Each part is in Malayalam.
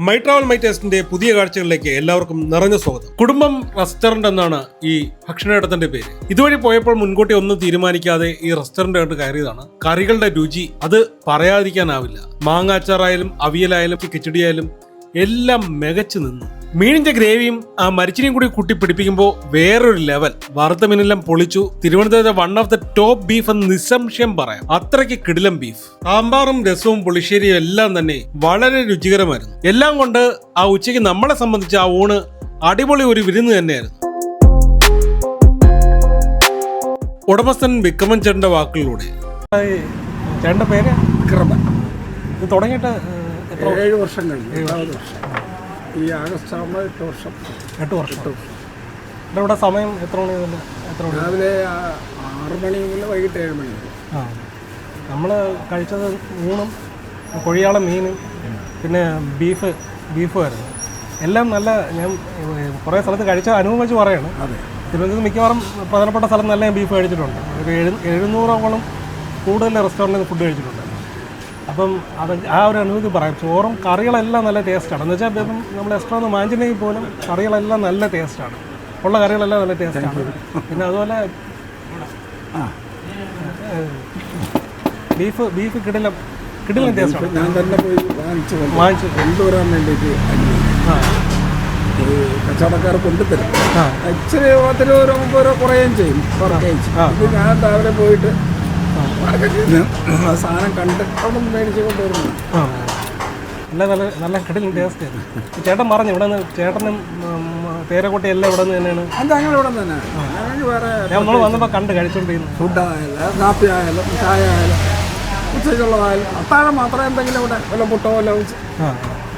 മൈ ട്രാവൽ മൈ ടേസ്റ്റിന്റെ പുതിയ കാഴ്ചകളിലേക്ക് എല്ലാവർക്കും നിറഞ്ഞ സ്വാഗതം. കുടുംബം റെസ്റ്റോറന്റ് എന്നാണ് ഈ ഭക്ഷണയിടത്തിന്റെ പേര്. ഇതുവഴി പോയപ്പോൾ മുൻകൂട്ടി ഒന്നും തീരുമാനിക്കാതെ ഈ റെസ്റ്റോറന്റ് കണ്ട് കയറിയതാണ്. കറികളുടെ രുചി അത് പറയാതിരിക്കാനാവില്ല. മാങ്ങാച്ചാറായാലും അവിയലായാലും കിച്ചടിയായാലും എല്ലാം മികച്ചു നിന്നു. മീനിന്റെ ഗ്രേവിയും ആ മരിച്ചിനെയും കൂടി കുട്ടി പിടിപ്പിക്കുമ്പോൾ വേറൊരു ലെവൽ. വറുത്ത മീനെല്ലാം പൊളിച്ചു തിരുവനന്തപുരത്തെ one of the top beef എന്ന് നിസ്സംശയം പറയാം. അത്രയ്ക്ക് കിടിലം ബീഫ് സാമ്പാറും രസവും പുളിശ്ശേരിയും എല്ലാം തന്നെ വളരെ രുചികരമായിരുന്നു. എല്ലാം കൊണ്ട് ആ ഉച്ചയ്ക്ക് നമ്മളെ സംബന്ധിച്ച് ആ ഊണ് അടിപൊളി ഒരു വിരുന്ന് തന്നെയായിരുന്നു. ഉടമസ്ഥൻ വിക്രമൻ ചേട്ടന്റെ വാക്കുകളിലൂടെ. ചേട്ടന്റെ പേര്? വിക്രമൻ. ഇത് തുടങ്ങിയിട്ട് ഏഴ് വർഷം കഴിഞ്ഞു. ഏഴാമത് വർഷം. ഈ ആഗസ്റ്റ് ആകുമ്പോൾ എട്ട് വർഷം. എട്ട് വർഷം. ഇവിടെ സമയം എത്ര മണി മുതൽ എത്ര മണി? രാവിലെ ആറ് മണി മുതൽ വൈകിട്ട് ഏഴ് മണി ആ. നമ്മൾ കഴിച്ചത് ഊണും കൊഴിയാള മീനും പിന്നെ ബീഫ് ബീഫുമായിരുന്നു എല്ലാം നല്ല ഞാൻ കുറേ സ്ഥലത്ത് കഴിച്ച അനുഭവം വെച്ച് പറയാണ്. അതെ. തിരുവനന്തപുരത്ത് മിക്കവാറും പ്രധാനപ്പെട്ട സ്ഥലം നല്ല ഞാൻ ബീഫ് കഴിച്ചിട്ടുണ്ട്. ഒരു എഴു എഴുന്നൂറോളം കൂടുതൽ റെസ്റ്റോറന്റിൽ ഫുഡ് കഴിച്ചിട്ടുണ്ട്. അപ്പം അത് ആ ഒരു അനുഭവത്തിൽ പറയാം. ചോറും കറികളെല്ലാം നല്ല ടേസ്റ്റാണ്. എന്ന് വെച്ചാൽ ഇപ്പം നമ്മൾ എക്സ്ട്രാ ഒന്ന് മാഞ്ചിനെങ്കിൽ പോലും കറികളെല്ലാം നല്ല ടേസ്റ്റാണ്. ഉള്ള കറികളെല്ലാം നല്ല ടേസ്റ്റാണ്. പിന്നെ അതുപോലെ ബീഫ് ബീഫ് കിടിലം കിടിലം ടേസ്റ്റാണ്. ഞാൻ തന്നെ പോയി വാങ്ങിച്ചു വാങ്ങിച്ചു. കൊണ്ടുവരാൻ വേണ്ടിയിട്ട് ആ. കച്ചവടക്കാർ കൊണ്ടുതരും ആ. ഇച്ചിരി പത്ത് രൂപ കുറയുകയും ചെയ്യും കുറയ്ക്കുകയും ചെയ്യും. ഇത് ഞാൻ രാവിലെ പോയിട്ട് മാർക്കറ്റിൽ നിന്ന് സാധനം കണ്ട് അവിടെ നിന്ന് മേടിച്ച് കൊണ്ടുവരുന്നു നല്ല നല്ല നല്ല കടലിൽ ടേസ്റ്റ് ചേട്ടൻ പറഞ്ഞു ഇവിടെ നിന്ന് ചേട്ടനും തേരക്കുട്ടി എല്ലാം ഇവിടെ നിന്ന് തന്നെയാണ്. അത് അങ്ങനെ ഇവിടെ തന്നെ വേറെ നമ്മൾ വന്നപ്പോൾ കണ്ട് കഴിച്ചോണ്ടിരുന്നു. ഫുഡായാലും കാപ്പി ആയാലും ചായ ആയാലും ഉച്ചയ്ക്കുള്ളതായാലും അത്താഴം മാത്രമേ എന്തെങ്കിലും ഇവിടെ വല്ല മുട്ടോ വല്ല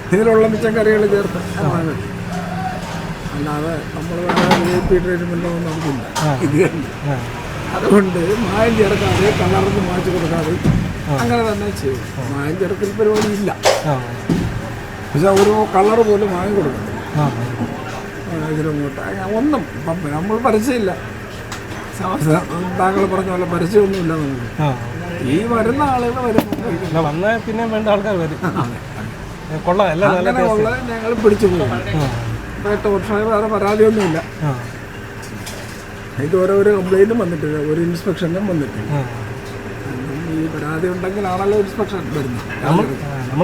ഇതിലുള്ള മിച്ചം കറികൾ ചേർത്ത് അല്ലാതെ നമ്മൾ വേറെ ട്രീറ്റ്മെന്റോ ഒന്നും നമുക്കില്ല. ഇത് അതുകൊണ്ട് മായം ചേർക്കാതെ കളർന്ന് മാറ്റി കൊടുക്കാതെ അങ്ങനെ തന്നെ ചെയ്യും. മായം ചേർക്കൽ പരിപാടി ഇല്ല പക്ഷെ ഒരു കളർ പോലും മായം കൊടുക്കും ഇതിലൊങ്ങോട്ട്. ഒന്നും നമ്മൾ പരസ്യമില്ല. താങ്കൾ പറഞ്ഞ പോലെ പരസ്യമൊന്നുമില്ല നമുക്ക്. ഈ വരുന്ന ആളുകൾ വരുന്ന വന്ന പിന്നെ വേണ്ട ആൾക്കാർ വരും. കൊള്ളാം. എല്ലാം ഞങ്ങൾ പിടിച്ചു പോകും എട്ട് വർഷമായി വേറെ പരാതിയൊന്നുമില്ല. ആ ഇതുവരെ ഒരു കംപ്ലൈന്റും വന്നിട്ടില്ല ഒരു ഇൻസ്പെക്ഷനും വന്നിട്ടില്ല ആ. ഈ പരാതി ഉണ്ടെങ്കിലാണല്ലോ ഇൻസ്പെക്ഷൻ വരുന്നത്.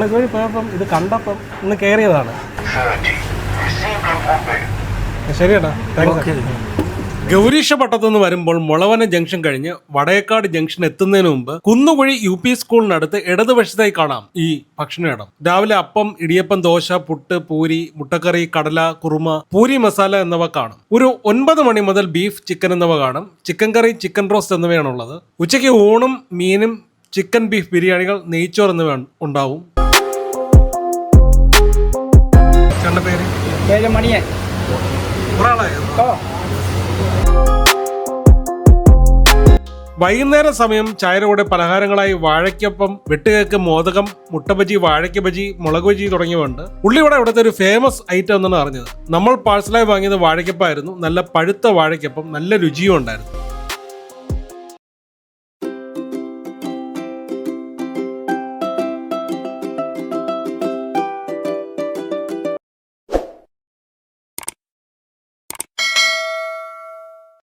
ഇതുവഴി പോയപ്പം ഇത് കണ്ടപ്പം ഒന്ന് കയറിയതാണ് ശരിയേട്ടാ. താങ്ക്സ് ഗൗരീഷ പട്ടത്തുനിന്ന് വരുമ്പോൾ മുളവന ജംഗ്ഷൻ കഴിഞ്ഞ് വടയക്കാട് ജംഗ്ഷൻ എത്തുന്നതിന് മുമ്പ് കുന്നുകുഴി യു പി സ്കൂളിനടുത്ത് ഇടതുവശത്തായി കാണാം ഈ ഭക്ഷണയിടം രാവിലെ അപ്പം ഇടിയപ്പം ദോശ പുട്ട് പൂരി മുട്ടക്കറി കടല കുറുമ പൂരി മസാല എന്നിവ കാണും. ഒരു ഒൻപത് മണി മുതൽ ബീഫ് ചിക്കൻ എന്നിവ കാണും. ചിക്കൻ കറി ചിക്കൻ റോസ്റ്റ് എന്നിവയാണുള്ളത് ഉച്ചയ്ക്ക് ഊണും മീനും ചിക്കൻ ബീഫ് ബിരിയാണികൾ നെയ്ച്ചോർ എന്നിവ ഉണ്ടാവും. പേര്? ഏഴ് മണിയെ ഒരാളായിരുന്നു വൈകുന്നേര സമയം ചായരോടെ പലഹാരങ്ങളായി വാഴയ്ക്കൊപ്പം വെട്ടുകേക്ക് മോദകം മുട്ടബജി വാഴയ്ക്ക ബജി മുളക് ബജി തുടങ്ങിയവയുണ്ട്. ഉള്ളിവട ഇവിടുത്തെ ഒരു ഫേമസ് ഐറ്റം എന്നാണ് അറിഞ്ഞത്. നമ്മൾ പാഴ്സലായി വാങ്ങിയത് വാഴയ്ക്കപ്പായിരുന്നു. നല്ല പഴുത്ത വാഴയ്ക്കൊപ്പം നല്ല രുചിയും ഉണ്ടായിരുന്നു.